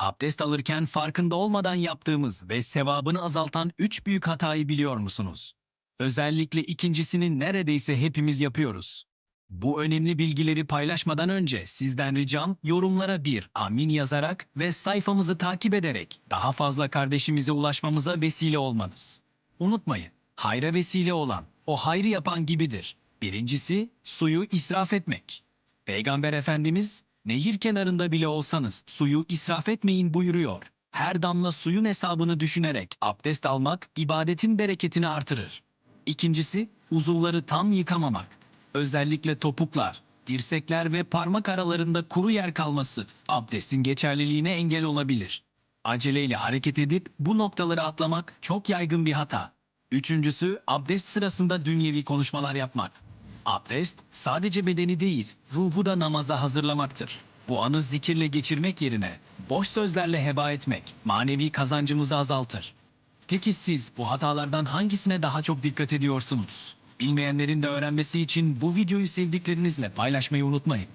Abdest alırken farkında olmadan yaptığımız ve sevabını azaltan üç büyük hatayı biliyor musunuz? Özellikle ikincisini neredeyse hepimiz yapıyoruz. Bu önemli bilgileri paylaşmadan önce sizden ricam yorumlara bir amin yazarak ve sayfamızı takip ederek daha fazla kardeşimize ulaşmamıza vesile olmanız. Unutmayın, hayra vesile olan, o hayrı yapan gibidir. Birincisi, suyu israf etmek. Peygamber Efendimiz, nehir kenarında bile olsanız suyu israf etmeyin buyuruyor. Her damla suyun hesabını düşünerek abdest almak ibadetin bereketini artırır. İkincisi, uzuvları tam yıkamamak. Özellikle topuklar, dirsekler ve parmak aralarında kuru yer kalması abdestin geçerliliğine engel olabilir. Aceleyle hareket edip bu noktaları atlamak çok yaygın bir hata. Üçüncüsü, abdest sırasında dünyevi konuşmalar yapmak. Abdest sadece bedeni değil, ruhu da namaza hazırlamaktır. Bu anı zikirle geçirmek yerine boş sözlerle heba etmek manevi kazancımızı azaltır. Peki siz bu hatalardan hangisine daha çok dikkat ediyorsunuz? Bilmeyenlerin de öğrenmesi için bu videoyu sevdiklerinizle paylaşmayı unutmayın.